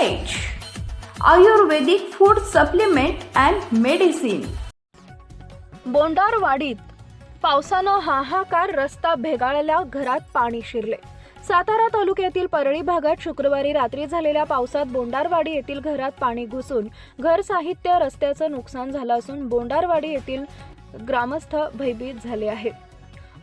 Ayurvedic food supplement and medicine बोंडारवाडीत पावसानं हाहाकार रस्ता भेगाळल्या घरात पाणी शिरले. सातारा तालुक्यातील परळी भागात शुक्रवारी रात्री झालेल्या पावसात बोंडारवाडी येथील घरात पाणी घुसून घर साहित्य रस्त्याचं नुकसान झालं असून बोंडारवाडी येथील ग्रामस्थ भयभीत झाले आहेत.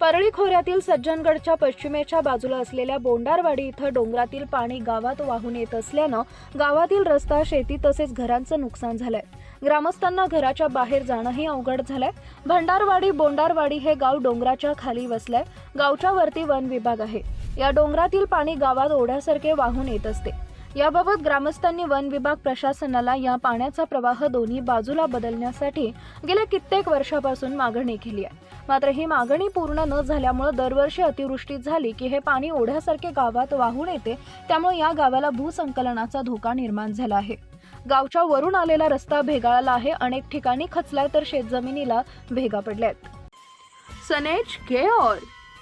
परळी खोऱ्यातील सज्जनगडच्या पश्चिमेच्या बाजूला असलेल्या बोंडारवाडी इथं डोंगरातील पाणी गावात वाहून येत असल्यानं गावातील रस्ता शेती तसेच घरांचं नुकसान झालंय. ग्रामस्थांना घराच्या बाहेर जाणंही अवघड झालंय. भंडारवाडी बोंडारवाडी हे गाव डोंगराच्या खाली वसलंय. गावच्या वरती वन विभाग आहे. या डोंगरातील पाणी गावात ओढ्यासारखे वाहून येत असते. याबाबत ग्रामस्थांनी वन विभाग प्रशासनाला या पाण्याचा प्रवाह दोन्ही बाजूला बदलण्यासाठी गेल्या कित्येक वर्षापासून मागणी केली आहे. मात्र ही मागणी पूर्ण न झाल्यामुळे दरवर्षी अतिवृष्टी झाली की हे पाणी ओढ्यासारखे गावात वाहून येते त्यामुळे या गावाला भूसंकलनाचा धोका निर्माण झाला आहे. गावच्या वरून आलेला रस्ता भेगाळला आहे अनेक ठिकाणी खचलाय तर शेतजमिनीला भेगा पडल्यात. सनेज care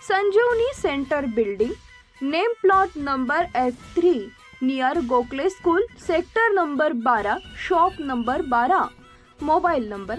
Sanjeevani centre building name plot number F three near Gokhale school sector number बारा शॉप नंबर बारा मोबाईल नंबर